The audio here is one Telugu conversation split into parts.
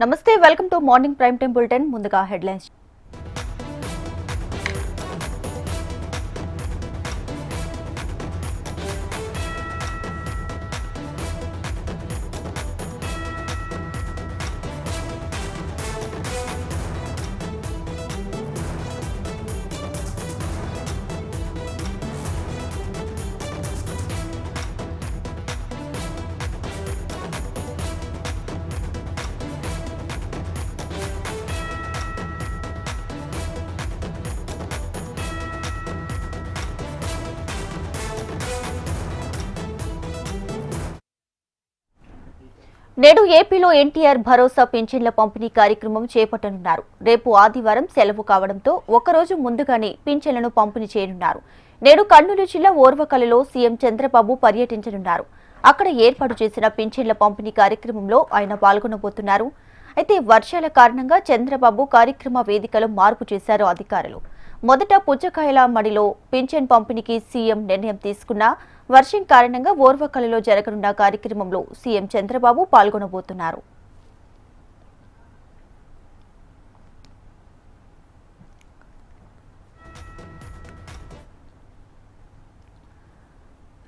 నమస్తే welcome to morning prime time bulletin ముందుగా హెడ్లైన్స్ నేడు ఏపీలో ఎన్టీఆర్ భరోసా పింఛన్ల పంపిణీ కార్యక్రమం చేపట్టనున్నారు. రేపు ఆదివారం సెలవు కావడంతో ఒకరోజు ముందుగానే పింఛన్లను పంపిణీ చేయనున్నారు. నేడు కర్నూలు జిల్లా ఓర్వకలలో సీఎం చంద్రబాబు పర్యటించనున్నారు. అక్కడ ఏర్పాటు చేసిన పింఛన్ల పంపిణీ కార్యక్రమంలో ఆయన పాల్గొనబోతున్నారు. అయితే వర్షాల కారణంగా చంద్రబాబు కార్యక్రమ వేదికలో మార్పు చేశారు అధికారులు. మొదట పుచ్చకాయల మడిలో పింఛన్ పంపిణీకి సీఎం నిర్ణయం తీసుకున్నా వర్షం కారణంగా ఓర్వకలలో జరగనున్న కార్యక్రమంలో సీఎం చంద్రబాబు పాల్గొనబోతున్నారు.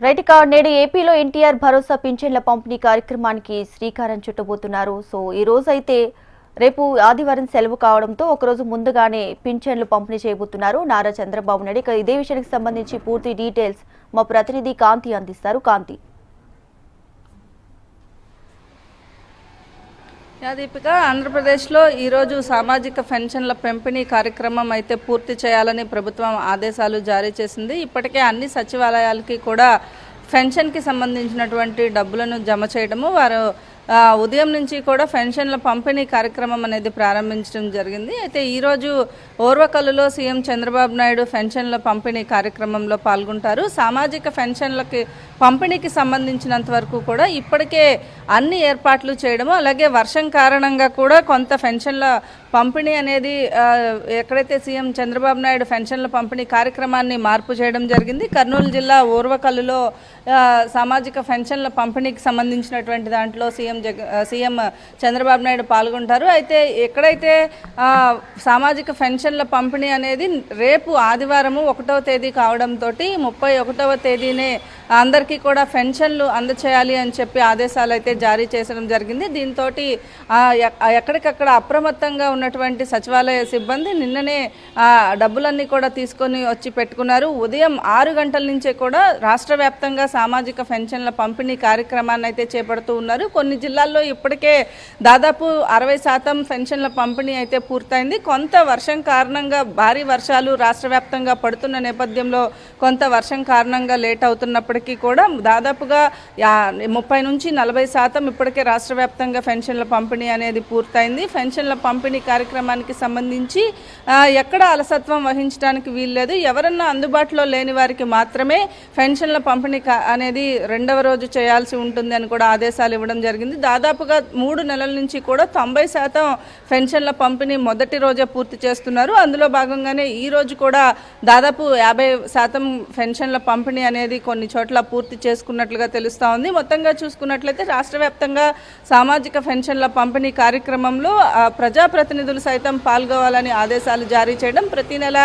రైట్ ఇక నేడు ఏపీలో ఎన్టీఆర్ భరోసా పింఛన్ల పంపిణీ కార్యక్రమానికి శ్రీకారం చుట్టబోతున్నారు. సో ఈ రోజు అయితే రేపు ఆదివారం సెలవు కావడంతో ఒకరోజు ముందుగానే పింఛన్లు పంపిణీ చేయబోతున్నారు. నారా చంద్రబాబు నాయుడు. ఇక ఇదే విషయానికి సంబంధించి పూర్తి డీటెయిల్స్ మా ప్రతినిధి కాంతి అందిస్తారు. కాంతి. దీపిక ఆంధ్రప్రదేశ్లో ఈరోజు సామాజిక పెన్షన్ల పెంపిణీ కార్యక్రమం అయితే పూర్తి చేయాలని ప్రభుత్వం ఆదేశాలు జారీ చేసింది. ఇప్పటికే అన్ని సచివాలయాలకి కూడా పెన్షన్కి సంబంధించినటువంటి డబ్బులను జమ చేయడము వారు ఉదయం నుంచి కూడా పెన్షన్ల పంపిణీ కార్యక్రమం అనేది ప్రారంభించడం జరిగింది. అయితే ఈరోజు ఓర్వకల్లులో సీఎం చంద్రబాబు నాయుడు పెన్షన్ల పంపిణీ కార్యక్రమంలో పాల్గొంటారు. సామాజిక పెన్షన్లకి పంపిణీకి సంబంధించినంత వరకు కూడా ఇప్పటికే అన్ని ఏర్పాట్లు చేయడము అలాగే వర్షం కారణంగా కూడా కొంత పెన్షన్ల పంపిణీ అనేది ఎక్కడైతే సీఎం చంద్రబాబు నాయుడు పెన్షన్ల పంపిణీ కార్యక్రమాన్ని మార్పు చేయడం జరిగింది కర్నూలు జిల్లా ఓర్వకల్లులో సామాజిక పెన్షన్ల పంపిణీకి సంబంధించినటువంటి దాంట్లో సీఎం జగ సీఎం చంద్రబాబు నాయుడు పాల్గొంటారు. అయితే ఎక్కడైతే సామాజిక పెన్షన్ల పంపిణీ అనేది రేపు ఆదివారము ఒకటవ తేదీ కావడంతో ముప్పై ఒకటవ తేదీనే అందరికీ కూడా పెన్షన్లు అందచేయాలి అని చెప్పి ఆదేశాలు అయితే జారీ చేసడం జరిగింది. దీంతో ఎక్కడికక్కడ అప్రమత్తంగా ఉన్నటువంటి సచివాలయ సిబ్బంది నిన్ననే డబ్బులన్నీ కూడా తీసుకొని వచ్చి పెట్టుకున్నారు. ఉదయం ఆరు గంటల నుంచే కూడా రాష్ట్ర వ్యాప్తంగా సామాజిక పెన్షన్ల పంపిణీ కార్యక్రమాన్ని అయితే చేపడుతూ ఉన్నారు. కొన్ని జిల్లాల్లో ఇప్పటికే దాదాపు అరవై శాతం పెన్షన్ల పంపిణీ అయితే పూర్తయింది. కొంత వర్షం కారణంగా భారీ వర్షాలు రాష్ట్ర వ్యాప్తంగా పడుతున్న నేపథ్యంలో కొంత వర్షం కారణంగా లేట్ అవుతున్నప్పటికీ కూడా దాదాపుగా ముప్పై నుంచి నలభై శాతం ఇప్పటికే రాష్ట్ర వ్యాప్తంగా పెన్షన్ల పంపిణీ అనేది పూర్తయింది. పెన్షన్ల పంపిణీ కార్యక్రమానికి సంబంధించి ఎక్కడ అలసత్వం వహించడానికి వీల్లేదు. ఎవరన్నా అందుబాటులో లేని వారికి మాత్రమే పెన్షన్ల పంపిణీ కా- అనేది రెండవ రోజు చేయాల్సి ఉంటుంది అని కూడా ఆదేశాలు ఇవ్వడం జరిగింది. దాదాపుగా మూడు నెలల నుంచి కూడా తొంభై శాతం పెన్షన్ల పంపిణీ మొదటి రోజే పూర్తి చేస్తున్నారు. అందులో భాగంగానే ఈ రోజు కూడా దాదాపు యాభై శాతం పెన్షన్ల పంపిణీ అనేది కొన్ని చోట్ల పూర్తి చేసుకున్నట్లుగా తెలుస్తూ ఉంది. మొత్తంగా చూసుకున్నట్లయితే రాష్ట్ర వ్యాప్తంగా సామాజిక పెన్షన్ల పంపిణీ కార్యక్రమంలో ఆ, ప్రజాప్రతినిధులు సైతం పాల్గొవాలని ఆదేశాలు జారీ చేయడం ప్రతి నెల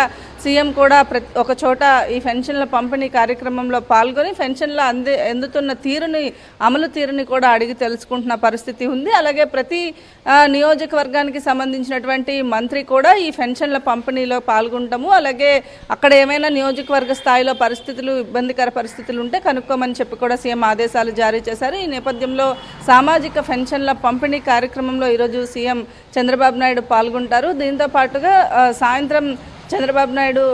సీఎం కూడా ప్రతి ఒక చోట ఈ పెన్షన్ల పంపిణీ కార్యక్రమంలో పాల్గొని పెన్షన్ల అంది అందుతున్న తీరుని అమలు తీరుని కూడా అడిగి తెలుసుకుంటున్న పరిస్థితి ఉంది. అలాగే ప్రతి నియోజకవర్గానికి సంబంధించినటువంటి మంత్రి కూడా ఈ పెన్షన్ల పంపిణీలో పాల్గొంటాము. అలాగే అక్కడ ఏమైనా నియోజకవర్గ స్థాయిలో పరిస్థితులు ఇబ్బందికర పరిస్థితులు ఉంటే కనుక్కోమని చెప్పి కూడా సీఎం ఆదేశాలు జారీ చేశారు. ఈ నేపథ్యంలో సామాజిక పెన్షన్ల పంపిణీ కార్యక్రమంలో ఈరోజు సీఎం చంద్రబాబు నాయుడు పాల్గొంటారు. దీంతో పాటుగా సాయంత్రం చంద్రబాబు నాయుడు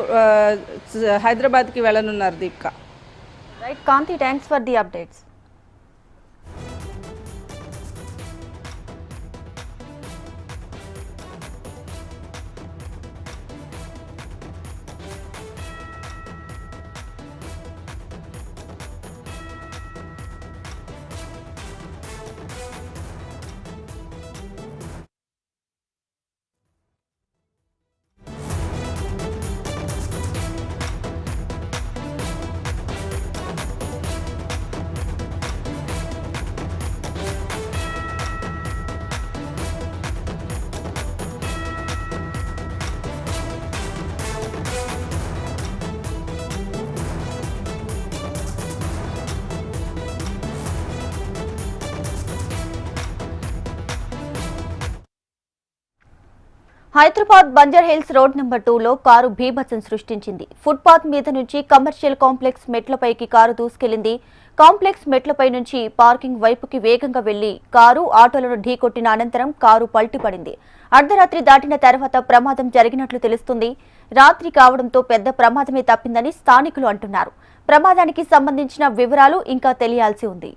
హైదరాబాద్కి వెళ్ళనున్నారు Deepika. Right Kanthi thanks for the updates Hyderabad Banjara Hills road number టూలో కారు భీభత్సం సృష్టించింది. ఫుట్పాత్ మీద నుంచి కమర్షియల్ కాంప్లెక్స్ మెట్లపైకి కారు దూసుకెళ్ళింది కాంప్లెక్స్ మెట్లపై నుంచి పార్కింగ్ వైపుకి వేగంగా వెళ్ళి కారు ఆటోలను ఢీకొట్టిన అనంతరం కారు పల్టిపడింది. అర్ధరాత్రి దాటిన తర్వాత ప్రమాదం జరిగినట్లు తెలుస్తుంది. రాత్రి కావడంతో పెద్ద ప్రమాదమే తప్పిందని స్థానికులు అంటున్నారు. ప్రమాదానికి సంబంధించిన వివరాలు ఇంకా తెలియాల్సి ఉంది.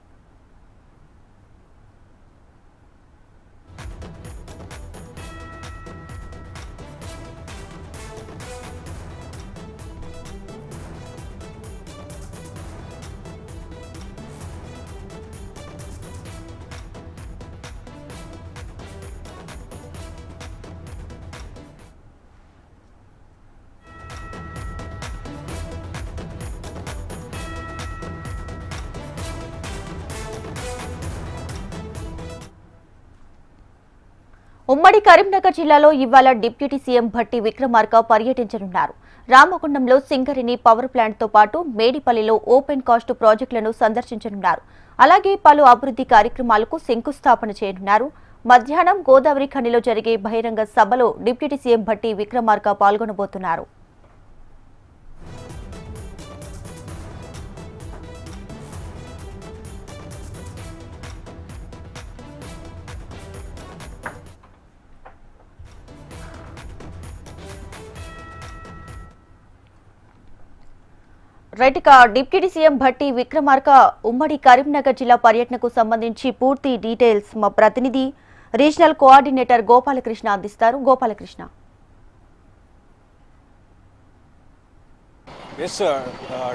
ఉమ్మడి కరీంనగర్ జిల్లాలో ఇవాళ డిప్యూటీ సీఎం భట్టి విక్రమార్క పర్యటించనున్నారు. రామగుండంలో సింగరిని పవర్ ప్లాంట్తో పాటు మేడిపల్లిలో ఓపెన్ కాస్ట్ ప్రాజెక్టులను సందర్శించనున్నారు. అలాగే పలు అభివృద్ధి కార్యక్రమాలకు శంకుస్థాపన చేయనున్నారు. మధ్యాహ్నం గోదావరి ఖనిలో జరిగే బహిరంగ సభలో డిప్యూటీ సీఎం భట్టి విక్రమార్క పాల్గొనబోతున్నారు. రైట్ ఇక డిప్యూటీ సీఎం భట్టి విక్రమార్క ఉమ్మడి కరీంనగర్ జిల్లా పర్యటనకు సంబంధించి పూర్తి డీటెయిల్స్ మా ప్రతినిధి రీజనల్ కోఆర్డినేటర్ గోపాలకృష్ణ అందిస్తారు. Gopalakrishna. Yes uh,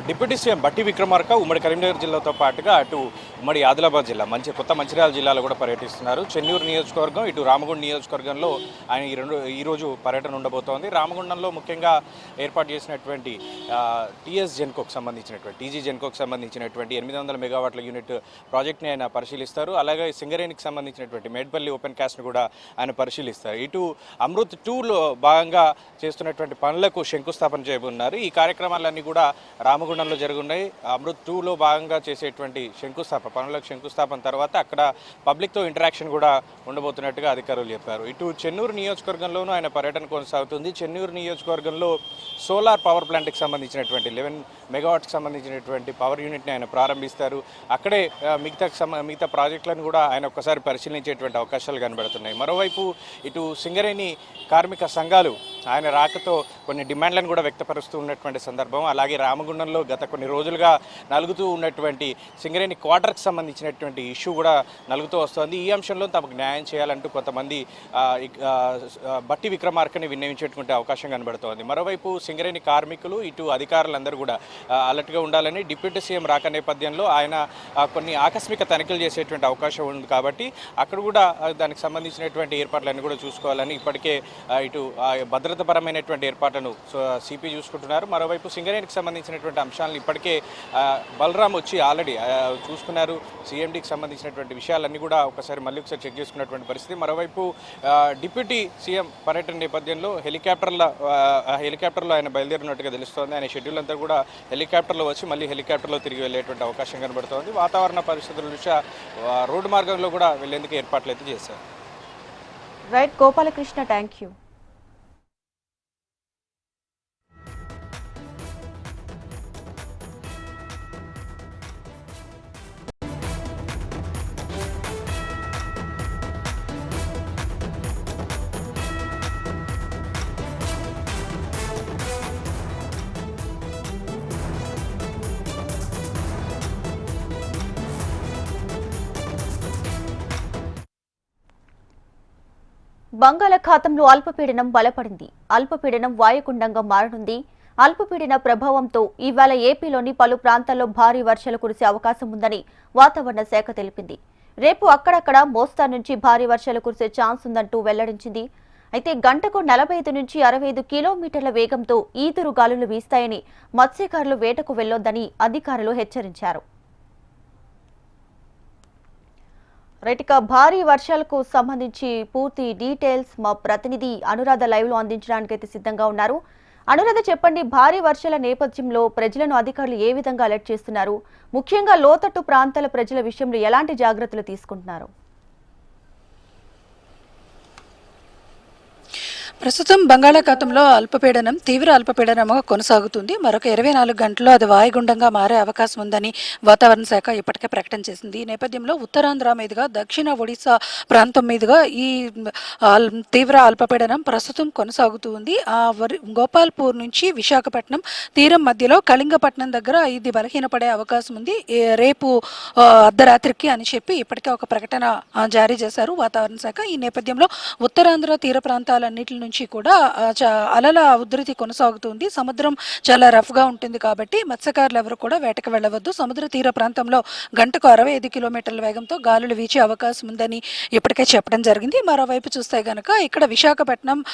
deputy CM Bhatti Vikramarka ఉమ్మడి కరీంనగర్ జిల్లాతో పాటుగా అటు ఉమ్మడి ఆదిలాబాద్ జిల్లా మంచి కొత్త మంచిర్యాల జిల్లాలో కూడా పర్యటిస్తున్నారు. చెన్నూరు నియోజకవర్గం ఇటు రామగుండ నియోజకవర్గంలో ఆయన ఈ రెండు ఈరోజు పర్యటన ఉండబోతోంది. రామగుండంలో ముఖ్యంగా ఏర్పాటు చేసినటువంటి టీఎస్ జెన్కోకు సంబంధించినటువంటి టీజీ జెన్కోకు సంబంధించినటువంటి ఎనిమిది వందల మెగావాట్ల యూనిట్ ప్రాజెక్ట్ని ఆయన పరిశీలిస్తారు. అలాగే సింగరేణికి సంబంధించినటువంటి మేడ్పల్లి ఓపెన్ క్యాస్ట్ను కూడా ఆయన పరిశీలిస్తారు. ఇటు అమృత్ టూలో భాగంగా చేస్తున్నటువంటి పనులకు శంకుస్థాపన చేయబోతున్నారు. ఈ కార్యక్రమాలన్నీ కూడా రామగుండంలో జరుగున్నాయి. అమృత్ టూలో భాగంగా చేసేటువంటి శంకుస్థాపన పనులకు శంకుస్థాపన తర్వాత అక్కడ పబ్లిక్తో ఇంటరాక్షన్ కూడా ఉండబోతున్నట్టుగా అధికారులు చెప్పారు. ఇటు చెన్నూరు నియోజకవర్గంలోనూ ఆయన పర్యటన కొనసాగుతుంది. చెన్నూరు నియోజకవర్గంలో సోలార్ పవర్ ప్లాంట్కి సంబంధించినటువంటి లెవెన్ మెగావాట్కి సంబంధించినటువంటి పవర్ యూనిట్ని ఆయన ప్రారంభిస్తారు. అక్కడే మిగతా సమ- మిగతా ప్రాజెక్టులను కూడా ఆయన ఒక్కసారి పరిశీలించేటువంటి అవకాశాలు కనబడుతున్నాయి. మరోవైపు ఇటు సింగరేణి కార్మిక సంఘాలు ఆయన రాకతో కొన్ని డిమాండ్లను కూడా వ్యక్తపరుస్తూ ఉన్నటువంటి సందర్భం అలాగే రామగుండంలో గత కొన్ని రోజులుగా నలుగుతూ ఉన్నటువంటి సింగరేణి క్వార్టర్కి సంబంధించినటువంటి ఇష్యూ కూడా నలుగుతూ వస్తోంది. ఈ అంశంలో తమకు న్యాయం చేయాలంటూ కొంతమంది బట్టి విక్రమార్కని విన్నవించేటువంటి అవకాశం కనబడుతోంది. మరోవైపు సింగరేణి కార్మికులు ఇటు అధికారులందరూ కూడా అలర్ట్గా ఉండాలని డిప్యూటీ సీఎం రాక నేపథ్యంలో ఆయన కొన్ని ఆకస్మిక తనిఖీలు చేసేటువంటి అవకాశం ఉంది కాబట్టి అక్కడ కూడా దానికి సంబంధించినటువంటి ఏర్పాట్లన్నీ కూడా చూసుకోవాలని ఇప్పటికే ఇటు భద్రతపరమైనటువంటి భద్రతాపరమైనటువంటి ఏర్పాట్లను సిపి చూసుకుంటున్నారు. మరోవైపు సింగరేణికి సంబంధించినటువంటి అంశాలను ఇప్పటికే బలరాం వచ్చి ఆల్రెడీ చూసుకున్నారు. చూసుకున్నారు సీఎండీకి సంబంధించినటువంటి విషయాలన్నీ కూడా ఒకసారి మళ్ళీ ఒకసారి చెక్ చేసుకున్నటువంటి పరిస్థితి. మరోవైపు డిప్యూటీ సీఎం పర్యటన నేపథ్యంలో హెలికాప్టర్ల హెలికాప్టర్లో ఆయన బయలుదేరినట్టుగా తెలుస్తోంది. ఆయన షెడ్యూల్ అంతా కూడా హెలికాప్టర్లో వచ్చి మళ్ళీ హెలికాప్టర్లో తిరిగి వెళ్ళేటువంటి అవకాశం కనబడుతోంది. వాతావరణ పరిస్థితుల దృష్ట్యా రోడ్డు మార్గంలో కూడా వెళ్ళేందుకు ఏర్పాట్లు అయితే చేశారు. రైట్ గోపాలకృష్ణ థ్యాంక్ యూ బంగాళాఖాతంలో అల్పపీడనం బలపడింది. అల్పపీడనం వాయుగుండంగా మారనుంది. అల్పపీడన ప్రభావంతో ఇవాళ ఏపీలోని పలు ప్రాంతాల్లో భారీ వర్షాలు కురిసే అవకాశం ఉందని వాతావరణ శాఖ తెలిపింది. రేపు అక్కడక్కడ మోస్తా నుంచి భారీ వర్షాలు కురిసే ఛాన్స్ ఉందంటూ వెల్లడించింది. అయితే గంటకు నలభై ఐదు నుంచి అరవై ఐదు కిలోమీటర్ల వేగంతో ఈదురు గాలులు వీస్తాయని మత్స్యకారులు వేటకు వెళ్ళొద్దని అధికారులు హెచ్చరించారు. రైట్ ఇక భారీ వర్షాలకు సంబంధించి పూర్తి డీటెయిల్స్ మా ప్రతినిధి అనురాధ లైవ్లో అందించడానికి అయితే సిద్ధంగా ఉన్నారు. అనురాధ చెప్పండి భారీ వర్షాల నేపథ్యంలో ప్రజలను అధికారులు ఏ విధంగా అలర్ట్ చేస్తున్నారు? ముఖ్యంగా లోతట్టు ప్రాంతాల ప్రజల విషయంలో ఎలాంటి జాగ్రత్తలు తీసుకుంటున్నారు? ప్రస్తుతం బంగాళాఖాతంలో అల్పపీడనం తీవ్ర అల్పపీడనంగా కొనసాగుతుంది. మరొక ఇరవై నాలుగు గంటల్లో అది వాయుగుండంగా మారే అవకాశం ఉందని వాతావరణ శాఖ ఇప్పటికే ప్రకటన చేసింది. ఈ నేపథ్యంలో ఉత్తరాంధ్ర మీదుగా దక్షిణ ఒడిశా ప్రాంతం మీదుగా ఈ తీవ్ర అల్పపీడనం ప్రస్తుతం కొనసాగుతూ ఉంది. ఆ వరి- గోపాల్పూర్ నుంచి విశాఖపట్నం తీరం మధ్యలో కళింగపట్నం దగ్గర ఇది బలహీనపడే అవకాశం ఉంది. రేపు అర్ధరాత్రికి అని చెప్పి ఇప్పటికే ఒక ప్రకటన జారీ చేశారు వాతావరణ శాఖ. ఈ నేపథ్యంలో ఉత్తరాంధ్ర తీర ప్రాంతాలన్నిటి నుంచి కూడా చ- అలల ఉధృతి కొనసాగుతుంది. సముద్రం చాలా రఫ్గా ఉంటుంది కాబట్టి మత్స్యకారులు ఎవరు కూడా వేటకు వెళ్ళవద్దు. సముద్ర తీర ప్రాంతంలో గంటకు అరవై ఐదు కిలోమీటర్ల వేగంతో గాలులు వీచే అవకాశం ఉందని ఇప్పటికే చెప్పడం జరిగింది. మరోవైపు చూస్తే గనక ఇక్కడ విశాఖపట్నం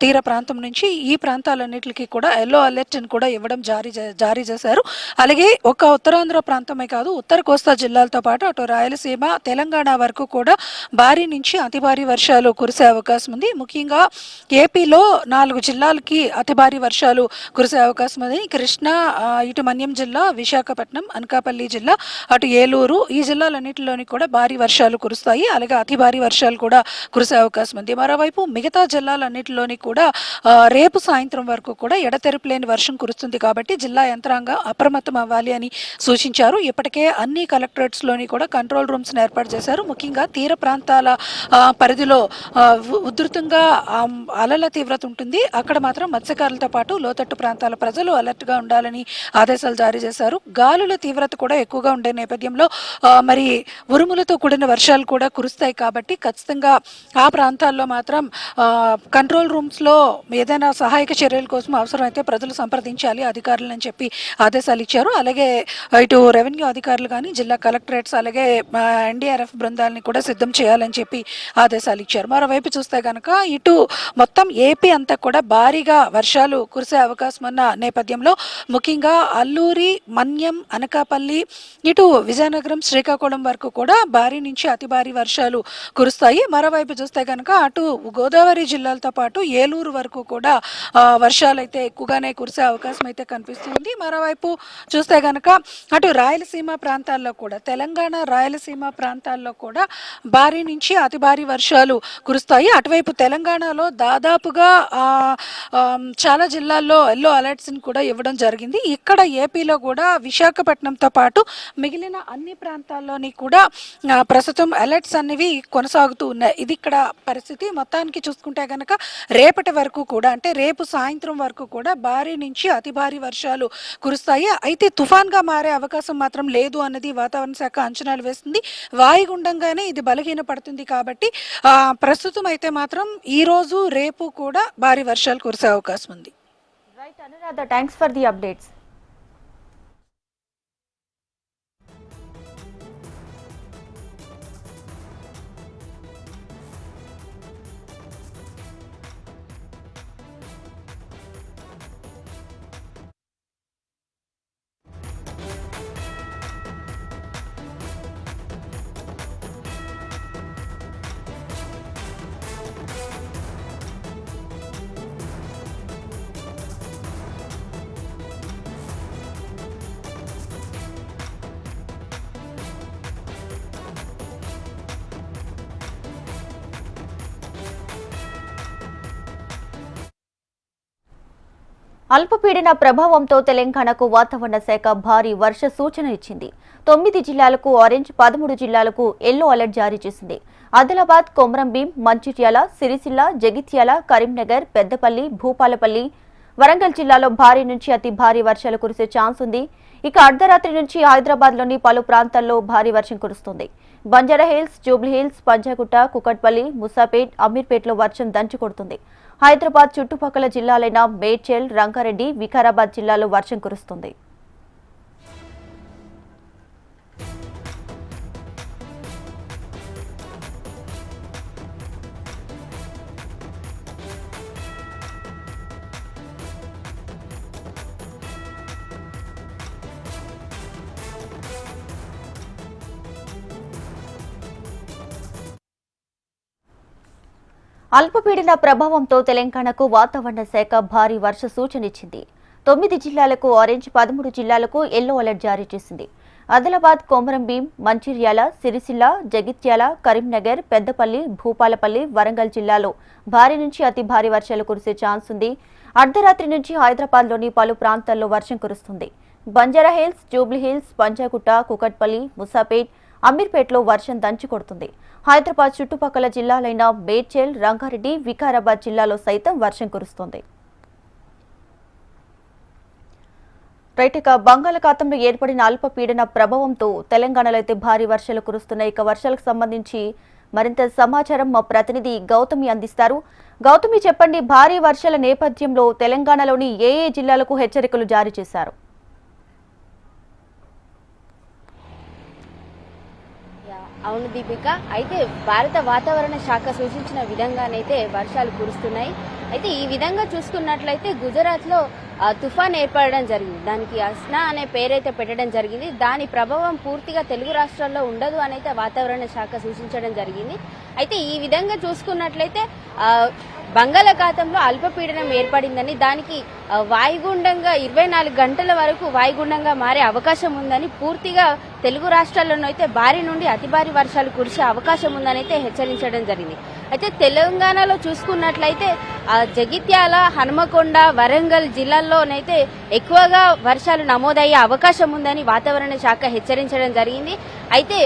తీర ప్రాంతం నుంచి ఈ ప్రాంతాలన్నింటికి కూడా ఎల్లో అలర్ట్ కూడా ఇవ్వడం జారీ జారీ చేశారు. అలాగే ఒక ఉత్తరాంధ్ర ప్రాంతమే కాదు ఉత్తర కోస్తా జిల్లాలతో పాటు అటు రాయలసీమ తెలంగాణ వరకు కూడా భారీ నుంచి అతి భారీ వర్షాలు కురిసే అవకాశం ఉంది. ముఖ్యంగా ఏపీలో నాలుగు జిల్లాలకి అతి భారీ వర్షాలు కురిసే అవకాశం ఉంది. కృష్ణా ఇటు మన్యం జిల్లా విశాఖపట్నం అనకాపల్లి జిల్లా అటు ఏలూరు ఈ జిల్లాలన్నింటిలోని కూడా భారీ వర్షాలు కురుస్తాయి. అలాగే అతి భారీ వర్షాలు కూడా కురిసే అవకాశం ఉంది. మరోవైపు మిగతా జిల్లాలన్నింటిలోని కూడా రేపు సాయంత్రం వరకు కూడా ఎడతెరపు లేని వర్షం కురుస్తుంది కాబట్టి జిల్లా యంత్రాంగం అప్రమత్తం అవ్వాలి అని సూచించారు. ఇప్పటికే అన్ని కలెక్టరేట్స్లోని కూడా కంట్రోల్ రూమ్స్ను ఏర్పాటు చేశారు. ముఖ్యంగా తీర ప్రాంతాల పరిధిలో ఉ- ఉధృతంగా అలల తీవ్రత ఉంటుంది. అక్కడ మాత్రం మత్స్యకారులతో పాటు లోతట్టు ప్రాంతాల ప్రజలు అలర్ట్గా ఉండాలని ఆదేశాలు జారీ చేశారు. గాలుల తీవ్రత కూడా ఎక్కువగా ఉండే నేపథ్యంలో మరి ఉరుములతో కూడిన వర్షాలు కూడా కురుస్తాయి కాబట్టి ఖచ్చితంగా ఆ ప్రాంతాల్లో మాత్రం కంట్రోల్ రూమ్స్లో ఏదైనా సహాయక చర్యల కోసం అవసరమైతే ప్రజలు సంప్రదించాలి అధికారులని చెప్పి ఆదేశాలు ఇచ్చారు. అలాగే ఇటు రెవెన్యూ అధికారులు కానీ జిల్లా కలెక్టరేట్స్ అలాగే ఎన్డీఆర్ఎఫ్ బృందాలని కూడా సిద్ధం చేయాలని చెప్పి ఆదేశాలు ఇచ్చారు. మరోవైపు చూస్తే కనుక ఇటు మొత్తం ఏపీ అంతా కూడా భారీగా వర్షాలు కురిసే అవకాశం ఉన్న నేపథ్యంలో ముఖ్యంగా అల్లూరి మన్యం అనకాపల్లి ఇటు విజయనగరం శ్రీకాకుళం వరకు కూడా భారీ నుంచి అతి భారీ వర్షాలు కురుస్తాయి. మరోవైపు చూస్తే కనుక అటు గోదావరి జిల్లాలతో పాటు ఏలూరు వరకు కూడా వర్షాలు అయితే ఎక్కువగానే కురిసే అవకాశం అయితే కనిపిస్తుంది. మరోవైపు చూస్తే కనుక అటు రాయలసీమ ప్రాంతాల్లో కూడా తెలంగాణ రాయలసీమ ప్రాంతాల్లో కూడా భారీ నుంచి అతి భారీ వర్షాలు కురుస్తాయి. అటువైపు తెలంగాణలో దాదాపుగా చాలా జిల్లాల్లో ఎల్లో అలర్ట్స్ని కూడా ఇవ్వడం జరిగింది. ఇక్కడ ఏపీలో కూడా విశాఖపట్నంతో పాటు మిగిలిన అన్ని ప్రాంతాల్లోని కూడా ప్రస్తుతం అలర్ట్స్ అనేవి కొనసాగుతూ ఉన్నాయి. ఇది ఇక్కడ పరిస్థితి. మొత్తానికి చూసుకుంటే కనుక రేపటి వరకు కూడా అంటే రేపు సాయంత్రం వరకు కూడా భారీ నుంచి అతి భారీ వర్షాలు కురుస్తాయి. అయితే తుఫాన్గా మారే అవకాశం మాత్రం లేదు అన్నది వాతావరణ శాఖ అంచనాలు వేస్తుంది. వాయుగుండంగానే ఇది బలహీన పడుతుంది కాబట్టి ప్రస్తుతం అయితే మాత్రం ఈ రోజు రేపు కూడా భారీ వర్షాలు కురిసే అవకాశం ఉంది. Right Anuradha thanks for the updates అల్పపీడన ప్రభావంతో తెలంగాణకు వాతావరణ శాఖ భారీ వర్ష సూచన ఇచ్చింది. తొమ్మిది జిల్లాలకు ఆరెంజ్ పదమూడు జిల్లాలకు ఎల్లో అలర్ట్ జారీ చేసింది. ఆదిలాబాద్ కొమరంభీం మంచిర్యాల సిరిసిల్ల జగిత్యాల కరీంనగర్ పెద్దపల్లి భూపాలపల్లి వరంగల్ జిల్లాలో భారీ నుంచి అతి భారీ వర్షాలు కురిసే ఛాన్స్ ఉంది. ఇక అర్ధరాత్రి నుంచి హైదరాబాద్లోని పలు ప్రాంతాల్లో భారీ వర్షం కురుస్తుంది. బంజారా హిల్స్ జూబ్లీ హిల్స్ పంజాగుట్ట కుకట్పల్లి ముసాపేట్ అమీర్పేట్లో వర్షం దంచి కొడుతుంది హైదరాబాద్ చుట్టుపక్కల జిల్లాలైన మేడ్చల్ రంగారెడ్డి వికారాబాద్ జిల్లాలో వర్షం కురుస్తుంది. అల్పపీడన ప్రభావంతో తెలంగాణకు వాతావరణ శాఖ భారీ వర్ష సూచనిచ్చింది. తొమ్మిది జిల్లాలకు ఆరెంజ్ పదమూడు జిల్లాలకు ఎల్లో అలర్ట్ జారీ చేసింది. ఆదిలాబాద్ కొమరంభీం మంచిర్యాల సిరిసిల్ల జగిత్యాల కరీంనగర్ పెద్దపల్లి భూపాలపల్లి వరంగల్ జిల్లాలో భారీ నుంచి అతి భారీ వర్షాలు కురిసే ఛాన్స్ ఉంది. అర్ధరాత్రి నుంచి హైదరాబాద్లోని పలు ప్రాంతాల్లో వర్షం కురుస్తుంది. బంజారా హిల్స్ జూబ్లీ హిల్స్ పంజాగుట్ట కుకట్పల్లి ముసాపేట్ అమీర్పేట్లో వర్షం దంచి కొడుతుంది. హైదరాబాద్ చుట్టుపక్కల జిల్లాలైన మేడ్చేల్ రంగారెడ్డి వికారాబాద్ జిల్లాలో సైతం వర్షం కురుస్తోంది. రైట్ బంగాళాఖాతంలో ఏర్పడిన అల్పపీడన ప్రభావంతో తెలంగాణలో అయితే భారీ వర్షాలు కురుస్తున్నాయి. ఇక వర్షాలకు సంబంధించి మరింత సమాచారం మా ప్రతినిధి గౌతమి అందిస్తారు. గౌతమి చెప్పండి భారీ వర్షాల నేపథ్యంలో తెలంగాణలోని ఏ ఏ జిల్లాలకు హెచ్చరికలు జారీ చేశారు యా, అవును దీపిక. అయితే భారత వాతావరణ శాఖ సూచించిన విధంగానైతే వర్షాలు కురుస్తున్నాయి. అయితే ఈ విధంగా చూసుకున్నట్లయితే గుజరాత్లో తుఫాన్ ఏర్పడడం జరిగింది. దానికి అస్నా అనే పేరైతే పెట్టడం జరిగింది. దాని ప్రభావం పూర్తిగా తెలుగు రాష్ట్రాల్లో ఉండదు అని అయితే వాతావరణ శాఖ సూచించడం జరిగింది. అయితే ఈ విధంగా చూసుకున్నట్లయితే బంగాళాఖాతంలో అల్పపీడనం ఏర్పడిందని దానికి వాయుగుండంగా ఇరవై నాలుగు గంటల వరకు వాయుగుండంగా మారే అవకాశం ఉందని పూర్తిగా తెలుగు రాష్ట్రాల్లోనూ అయితే భారీ నుండి అతి భారీ వర్షాలు కురిసే అవకాశం ఉందని అయితే హెచ్చరించడం జరిగింది. అయితే తెలంగాణలో చూసుకున్నట్లయితే ఆ, జగిత్యాల హనుమకొండ వరంగల్ జిల్లాల్లోనైతే ఎక్కువగా వర్షాలు నమోదయ్యే అవకాశం ఉందని వాతావరణ శాఖ హెచ్చరించడం జరిగింది. అయితే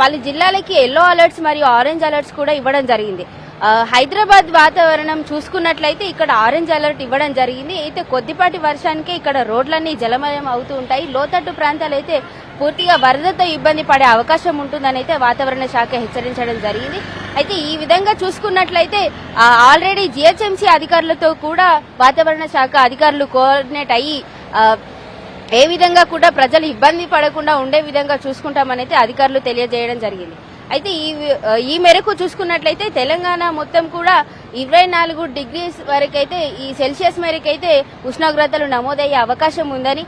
పలు జిల్లాలకి ఎల్లో అలర్ట్స్ మరియు ఆరెంజ్ అలర్ట్స్ కూడా ఇవ్వడం జరిగింది. హైదరాబాద్ వాతావరణం చూసుకున్నట్లయితే ఇక్కడ ఆరెంజ్ అలర్ట్ ఇవ్వడం జరిగింది. అయితే కొద్దిపాటి వర్షానికే ఇక్కడ రోడ్లన్నీ జలమయం అవుతూ ఉంటాయి. లోతట్టు ప్రాంతాలు అయితే పూర్తిగా వరదతో ఇబ్బంది పడే అవకాశం ఉంటుందని అయితే వాతావరణ శాఖ హెచ్చరించడం జరిగింది. అయితే ఈ విధంగా చూసుకున్నట్లయితే ఆల్రెడీ జిహెచ్ఎంసీ అధికారులతో కూడా వాతావరణ శాఖ అధికారులు కోఆర్డినేట్ అయ్యి ఏ విధంగా కూడా ప్రజలు ఇబ్బంది పడకుండా ఉండే విధంగా చూసుకుంటామని అయితే అధికారులు తెలియజేయడం జరిగింది. అయితే ఈ ఈ మేరకు చూసుకున్నట్లయితే తెలంగాణ మొత్తం కూడా ఇరవై నాలుగు డిగ్రీస్ వరకైతే ఈ సెల్సియస్ మేరకైతే ఉష్ణోగ్రతలు నమోదయ్యే అవకాశం ఉందని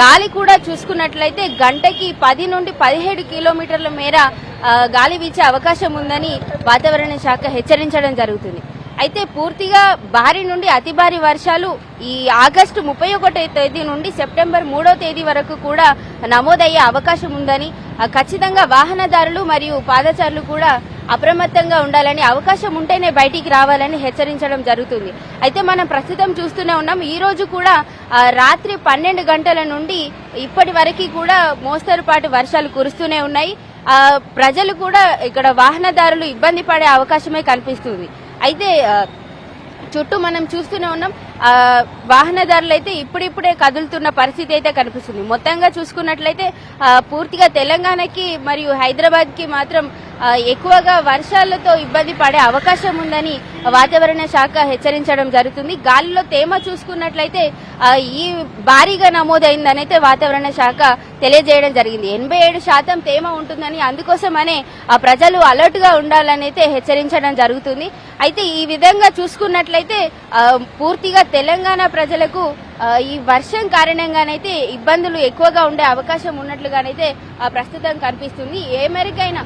గాలి కూడా చూసుకున్నట్లయితే గంటకి పది నుండి పదిహేడు కిలోమీటర్ల మేర గాలి వీచే అవకాశం ఉందని వాతావరణ శాఖ హెచ్చరించడం జరుగుతుంది. అయితే పూర్తిగా భారీ నుండి అతి భారీ వర్షాలు ఈ ఆగస్టు ముప్పై ఒకటో తేదీ నుండి సెప్టెంబర్ మూడో తేదీ వరకు కూడా నమోదయ్యే అవకాశం ఉందని ఖచ్చితంగా వాహనదారులు మరియు పాదచారులు కూడా అప్రమత్తంగా ఉండాలని అవకాశం ఉంటేనే బయటికి రావాలని హెచ్చరించడం జరుగుతుంది. అయితే మనం ప్రస్తుతం చూస్తూనే ఉన్నాం. ఈ రోజు కూడా రాత్రి పన్నెండు గంటల నుండి ఇప్పటి వరకు కూడా మోస్తరుపాటు వర్షాలు కురుస్తూనే ఉన్నాయి. ప్రజలు కూడా ఇక్కడ వాహనదారులు ఇబ్బంది పడే అవకాశమే కనిపిస్తుంది అయితే ఆ, చుట్టూ మనం చూస్తూనే ఉన్నాం. ఆ, వాహనదారులు అయితే ఇప్పుడిప్పుడే కదులుతున్న పరిస్థితి అయితే కనిపిస్తుంది. మొత్తంగా చూసుకున్నట్లయితే పూర్తిగా తెలంగాణకి మరియు హైదరాబాద్కి మాత్రం ఎక్కువగా వర్షాలతో ఇబ్బంది పడే అవకాశం ఉందని వాతావరణ శాఖ హెచ్చరించడం జరుగుతుంది. గాలిలో తేమ చూసుకున్నట్లయితే ఈ భారీగా నమోదైందని అయితే వాతావరణ శాఖ తెలియజేయడం జరిగింది. ఎనభై ఏడు శాతం తేమ ఉంటుందని అందుకోసమనే ఆ ప్రజలు అలర్ట్గా ఉండాలని అయితే హెచ్చరించడం జరుగుతుంది. అయితే ఈ విధంగా చూసుకున్నట్లయితే పూర్తిగా తెలంగాణ ప్రజలకు ఈ వర్షం కారణంగానైతే ఇబ్బందులు ఎక్కువగా ఉండే అవకాశం ఉన్నట్లుగానైతే ప్రస్తుతం కనిపిస్తుంది. ఏ మేరకైనా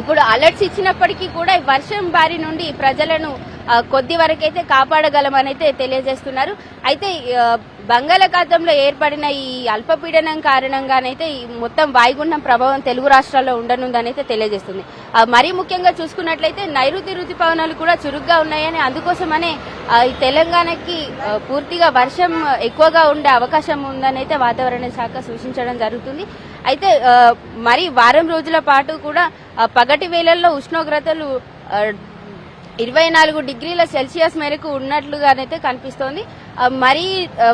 ఇప్పుడు అలర్ట్స్ ఇచ్చినప్పటికీ కూడా వర్షం బారి నుండి ప్రజలను కొద్ది వరకైతే కాపాడగలమని అయితే తెలియజేస్తున్నారు. అయితే బంగాళాఖాతంలో ఏర్పడిన ఈ అల్పపీడనం కారణంగానైతే ఈ మొత్తం వాయుగుండం ప్రభావం తెలుగు రాష్ట్రాల్లో ఉండనుందని అయితే తెలియజేస్తుంది మరీ ముఖ్యంగా చూసుకున్నట్లయితే నైరుతి రుతుపవనాలు కూడా చురుగ్గా ఉన్నాయని అందుకోసమనే ఈ తెలంగాణకి పూర్తిగా వర్షం ఎక్కువగా ఉండే అవకాశం ఉందని అయితే వాతావరణ శాఖ సూచించడం జరుగుతుంది. అయితే మరి వారం రోజుల పాటు కూడా పగటి వేళల్లో ఉష్ణోగ్రతలు ఇరవై నాలుగు డిగ్రీల సెల్సియస్ మేరకు ఉన్నట్లుగానైతే కనిపిస్తోంది. మరీ మరి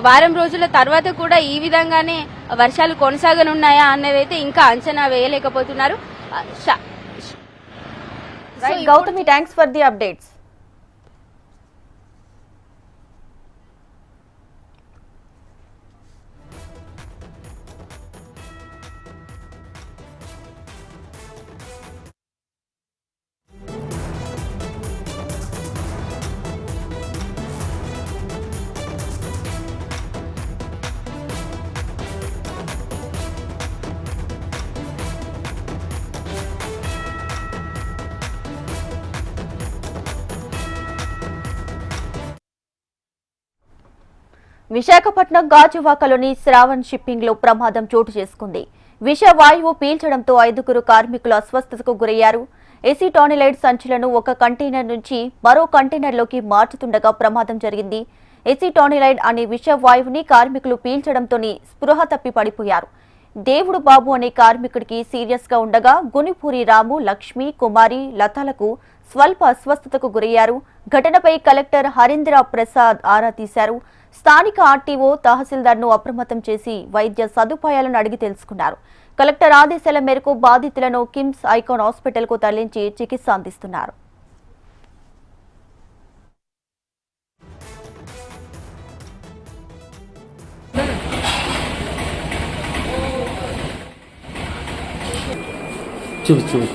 వారం రోజుల తర్వాత కూడా ఈ విధంగానే వర్షాలు కొనసాగనున్నాయా అన్నదైతే ఇంకా అంచనా వేయలేకపోతున్నారు. Gautami thanks for the updates Visakhapatnam గాజువాకలోని Shravan షిప్పింగ్లో ప్రమాదం చోటు చేసుకుంది. విష వాయువు పీల్చడంతో ఐదుగురు కార్మికులు అస్వస్థతకు గురయ్యారు. ఎసిటానిలైడ్ సంచులను ఒక కంటైనర్ నుంచి మరో కంటైనర్లోకి మార్చుతుండగా ప్రమాదం జరిగింది. ఎసిటానిలైడ్ అనే విష వాయువుని కార్మికులు పీల్చడంతోనే స్పృహ తప్పి పడిపోయారు. దేవుడు బాబు అనే కార్మికుడికి సీరియస్గా ఉండగా గునిపూరి రాము లక్ష్మి కుమారి లతలకు స్వల్ప అస్వస్థతకు గురయ్యారు. ఘటనపై కలెక్టర్ హరీంద్ర ప్రసాద్ ఆరా తీశారు. స్థానిక ఆర్టీఓ తహసీల్దార్ను అప్రమత్తం చేసి వైద్య సదుపాయాలను అడిగి తెలుసుకున్నారు. కలెక్టర్ ఆదేశాల మేరకు బాధితులను కిమ్స్ ఐకాన్ హాస్పిటల్కు తరలించి చికిత్స అందిస్తున్నారు. చూపి చూపి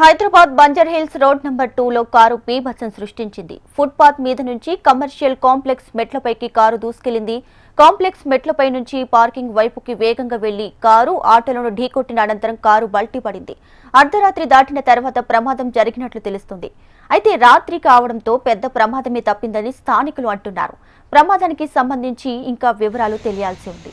Hyderabad Banjara Hills road number టూలో కారు బీభత్సం సృష్టించింది. ఫుట్పాత్ మీద నుంచి కమర్షియల్ కాంప్లెక్స్ మెట్లపైకి కారు దూసుకెళ్ళింది కాంప్లెక్స్ మెట్లపై నుంచి పార్కింగ్ వైపుకి వేగంగా వెళ్ళి కారు ఆటోలను ఢీకొట్టిన అనంతరం కారు బల్టీ పడింది అర్ధరాత్రి దాటిన తర్వాత ప్రమాదం జరిగినట్లు తెలుస్తుంది. అయితే రాత్రి కావడంతో పెద్ద ప్రమాదమే తప్పిందని స్థానికులు అంటున్నారు. ప్రమాదానికి సంబంధించి ఇంకా వివరాలు తెలియాల్సి ఉంది.